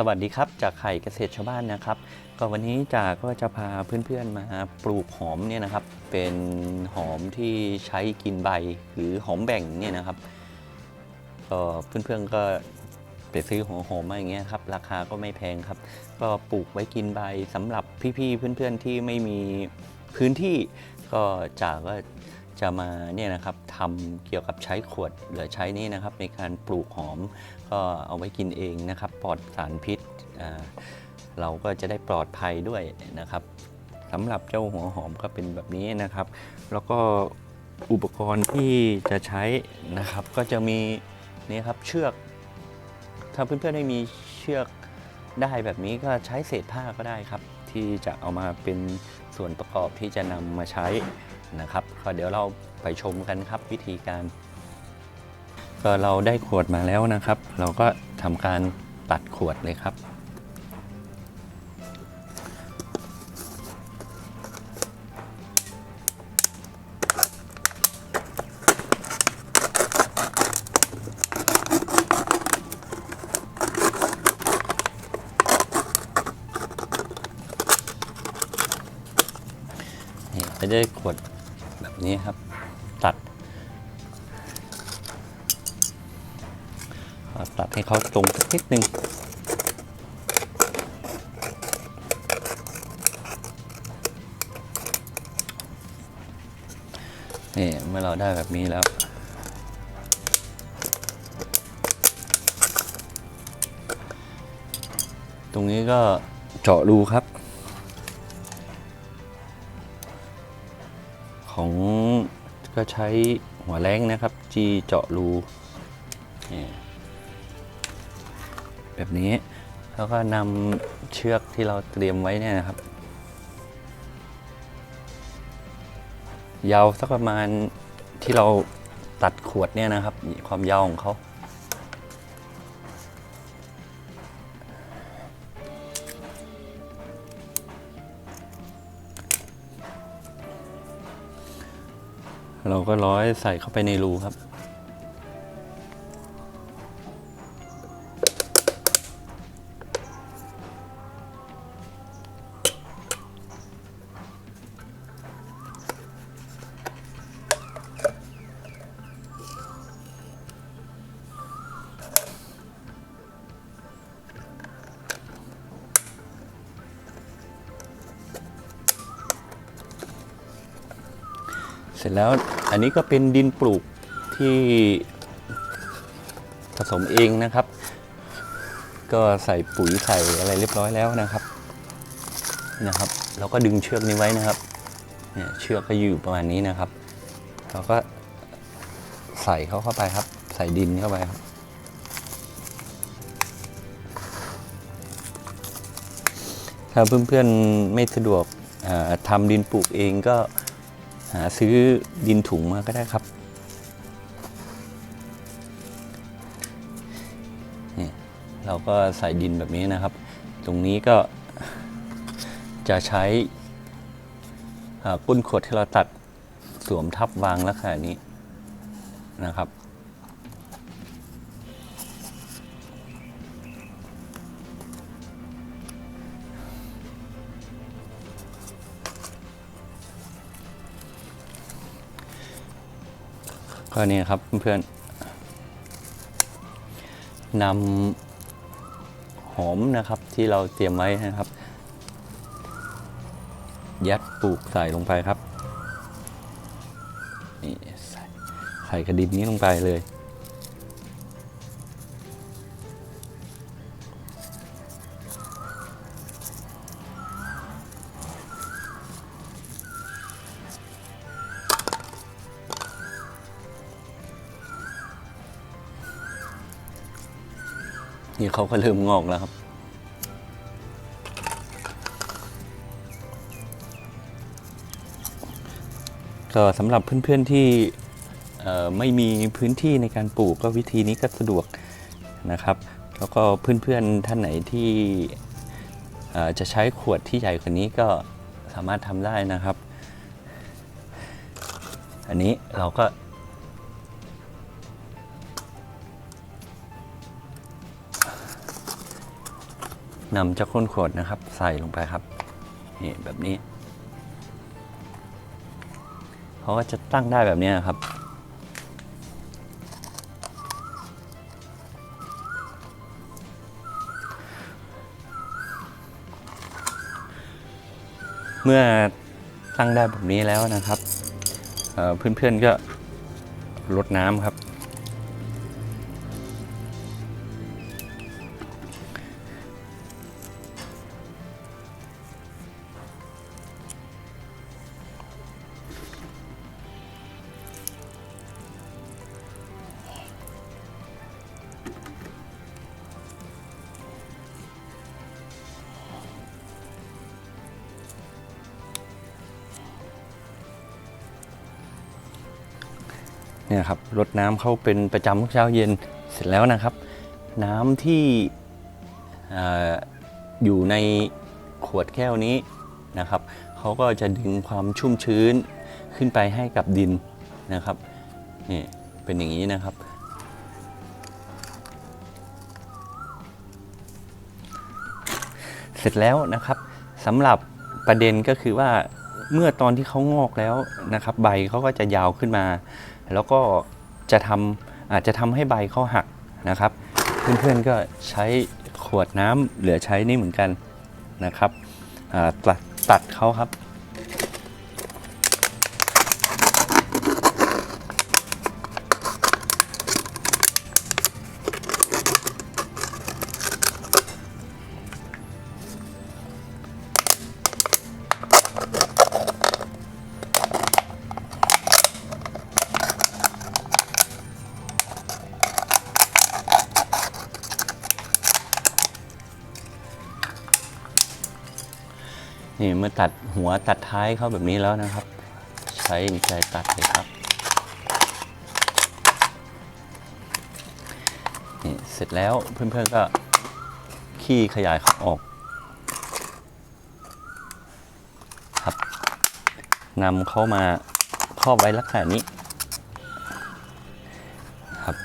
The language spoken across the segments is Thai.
สวัสดีครับจากไข่เกษตรชาวบ้านนะครับ ก็วันนี้จากก็จะพาเพื่อนๆมาปลูกหอมเนี่ยนะครับ เป็นหอมที่ใช้กินใบหรือหอมแบ่งเนี่ยนะครับก็เพื่อนๆก็ไปซื้อหัวหอมมาอย่างเงี้ยครับราคาก็ไม่แพงครับ ก็ปลูกไว้กินใบสำหรับพี่ๆเพื่อนๆที่ไม่มีพื้นที่ ก็จากก็ จะมาเนี่ยนะครับทำเกี่ยวกับใช้ขวดเหลือใช้นี่นะครับ ในการปลูกหอมก็เอาไว้กินเองนะครับ ปลอดสารพิษเราก็จะได้ปลอดภัยด้วยนะครับสำหรับเจ้าหัวหอมก็เป็นแบบนี้นะครับ แล้วก็อุปกรณ์ที่จะใช้นะครับ ก็จะมีนี่ครับเชือก ถ้าเพื่อนๆไม่มีเชือกได้แบบนี้ก็ใช้เศษผ้าก็ได้ครับ ที่จะเอามาเป็นส่วนประกอบที่จะนำมาใช้ นะครับก็เดี๋ยวเราไปชมกันครับวิธีการ ก็เราได้ขวดมาแล้วนะครับ เราก็ทำการตัดขวดเลยครับนี่จะได้ขวด นี้ครับ ตัด ตัดให้เขาตรงสักนิดนึงนี่เมื่อเราได้แบบนี้แล้ว ตรงนี้ก็เจาะรูครับ ของก็ใช้หัวแรงนะครับ จีเจาะรูแบบนี้แล้วก็นำเชือกที่เราเตรียมไว้เนี่ยนะครับ ยาวสักประมาณที่เราตัดขวดเนี่ยนะครับ ความยาวของเขา เราก็ร้อยใส่เข้าไปในรูครับ เสร็จแล้วอันนี้ก็เป็นดินปลูกที่ผสมเองนะครับ ก็ใส่ปุ๋ยใส่อะไรเรียบร้อยแล้วนะครับนะครับ เราก็ดึงเชือกนี้ไว้นะครับเนี่ยเชือกก็อยู่ประมาณนี้นะครับ เราก็ใส่เขาเข้าไปครับ ใส่ดินเข้าไปครับถ้าเพื่อนๆไม่สะดวกทำดินปลูกเองก็าซื้อดินถุงมาก็ได้ครับนี่เราก็ใส่ดินแบบนี้นะครับ ตรงนี้ก็จะใช้อ่าก้นขวดที่เราตัดสวมทับวางลักษณะนี้นะครับ ก็นี่ครับเพื่อนๆนำหอมนะครับที่เราเตรียมไว้นะครับ ยัดปลูกใส่ลงไปครับนี่ใส่ไข่กระดินนี้ลงไปเลย นี่เขาก็เริ่มงอกแล้วครับ ก็สำหรับเพื่อนๆที่เอ่ไม่มีพื้นที่ในการปลูกก็วิธีนี้ก็สะดวกนะครับ แล้วก็เพื่อนๆท่านไหนที่จะใช้ขวดที่ใหญ่กว่านี้ก็สามารถทำได้นะครับ อันนี้เราก็ นำเจ้าข้นขวดนะครับ ใส่ลงไปครับนี่แบบนี้เขาก็จะตั้งได้แบบนี้ครับเมื่อตั้งได้แบบนี้แล้วนะครับเเพื่อนๆก็ลดน้ำครับ เนี่ยครับรดน้ำเขาเป็นประจำทุกเช้าเย็นเสร็จแล้วนะครับ น้ำที่เอออยู่ในขวดแก้วนี้นะครับเขาก็จะดึงความชุ่มชื้นขึ้นไปให้กับดินนะครับนี่เป็นอย่างนี้นะครับ เสร็จแล้วนะครับสำหรับประเด็นก็คือว่าเมื่อตอนที่เขางอกแล้วนะครับ ใบเขาก็จะยาวขึ้นมา แล้วก็จะทำอาจจะทำให้ใบเขาหักนะครับ เพื่อนๆก็ใช้ขวดน้ำเหลือใช้นี่เหมือนกันนะครับตัดตัดเขาครับ นี่เมื่อตัดหัวตัดท้ายเขาแบบนี้แล้วนะครับ ใช้นิ้วใจตัดเลยครับนี่เสร็จแล้วเพื่อนๆก็ขี้ขยายเขาออกครับนำเข้ามาครอบไว้ลักษณะนี้ครับ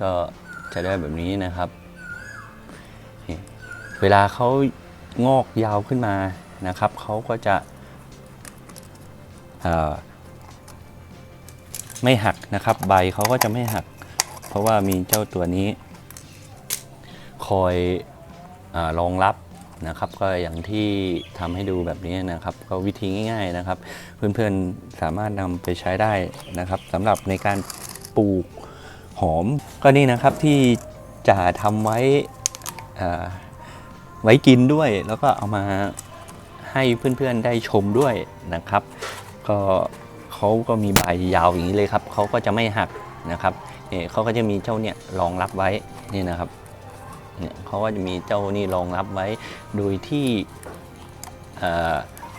ก็จะได้แบบนี้นะครับ เวลาเขางอกยาวขึ้นมา นะครับเขาก็จะไม่หักนะครับใบเขาก็จะไม่หัก เพราะว่ามีเจ้าตัวนี้ คอยอรองรับนะครับ ก็อย่างที่ทำให้ดูแบบนี้นะครับ ก็วิธีง่ายๆนะครับ เพื่อนๆสามารถนำไปใช้ได้นะครับสำหรับในการปลูกหอม ก็นี่นะครับที่จะทำไว้ไว้กินด้วยแล้วก็เอามา ให้เพื่อนๆได้ชมด้วยนะครับ ก็เขาก็มีใบยาวอย่างนี้เลยครับเขาก็จะไม่หักนะครับเนี่ยเขาก็จะมีเจ้าเนี่ยรองรับไว้นี่นะครับเนี่ยเขาก็จะมีเจ้านี่รองรับไว้ โดยที่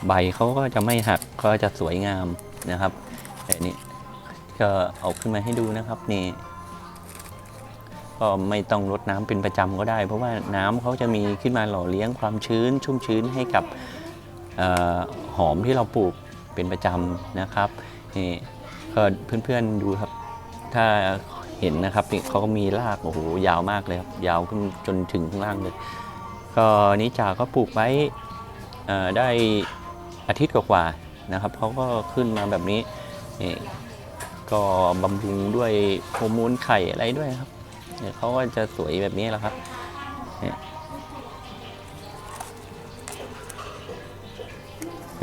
ใบเขาก็จะไม่หักก็จะสวยงามนะครับแต่นี่ก็เอาขึ้นมาให้ดูนะครับนี่ก็ไม่ต้องรดน้ำเป็นประจำก็ได้ เพราะว่าน้ำเขาจะมีขึ้นมาหล่อเลี้ยงความชื้นชุ่มชื้นให้กับ หอมที่เราปลูกเป็นประจำนะครับนี่ก็เพื่อนๆดูครับ ถ้าเห็นนะครับนี่เขาก็มีรากโอ้โหยาวมากเลยครับยาวขึ้นจนถึงข้างล่างเลย ก็นิจ่าก็ปลูกไว้ได้อาทิตย์กว่าๆนะครับเขาก็ขึ้นมาแบบนี้นี่ก็บำรุงด้วยโฮอร์โมนไข่อะไรด้วยครับเนี่ยเขาก็จะสวยแบบนี้แหละครับเนี่ย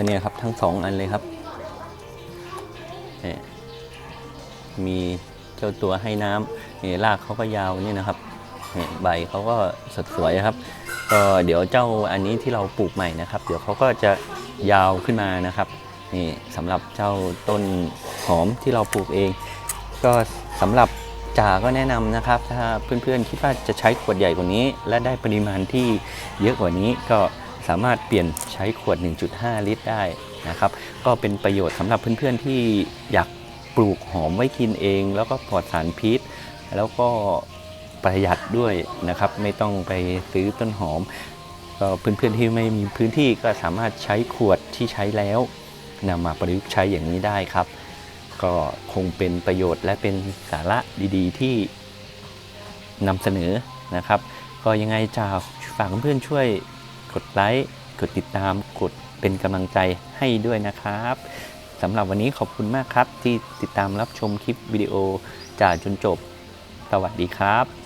อันนี้ครับทั้งสองอันเลยครับเนี่ยมีเจ้าตัวให้น้ำนี่รากเขาก็ยาวนี่นะครับเนี่ยใบเขาก็สดสวยครับ ก็เดี๋ยวเจ้าอันนี้ที่เราปลูกใหม่นะครับ เดี๋ยวเขาก็จะยาวขึ้นมานะครับ นี่สำหรับเจ้าต้นหอมที่เราปลูกเอง ก็สำหรับจ่าก็แนะนำนะครับ ถ้าเพื่อนๆคิดว่าจะใช้ขวดใหญ่กว่านี้ และได้ปริมาณที่เยอะกว่านี้ก็ สามารถเปลี่ยนใช้ขวด 1.5 ลิตรได้นะครับ ก็เป็นประโยชน์สำหรับเพื่อนๆที่อยากปลูกหอมไว้กินเอง แล้วก็ปลอดสารพิษ แล้วก็ประหยัดด้วยนะครับ ไม่ต้องไปซื้อต้นหอม ก็เพื่อนๆที่ไม่มีพื้นที่ก็สามารถใช้ขวดที่ใช้แล้วนำมาประยุกต์ใช้อย่างนี้ได้ครับ ก็คงเป็นประโยชน์และเป็นสาระดีๆ ที่นำเสนอนะครับ ก็ยังไงจะฝากเพื่อนๆช่วย กดไลค์กดติดตามกดเป็นกำลังใจให้ด้วยนะครับสำหรับวันนี้ขอบคุณมากครับที่ติดตามรับชมคลิปวิดีโอจากจนจบ สวัสดีครับ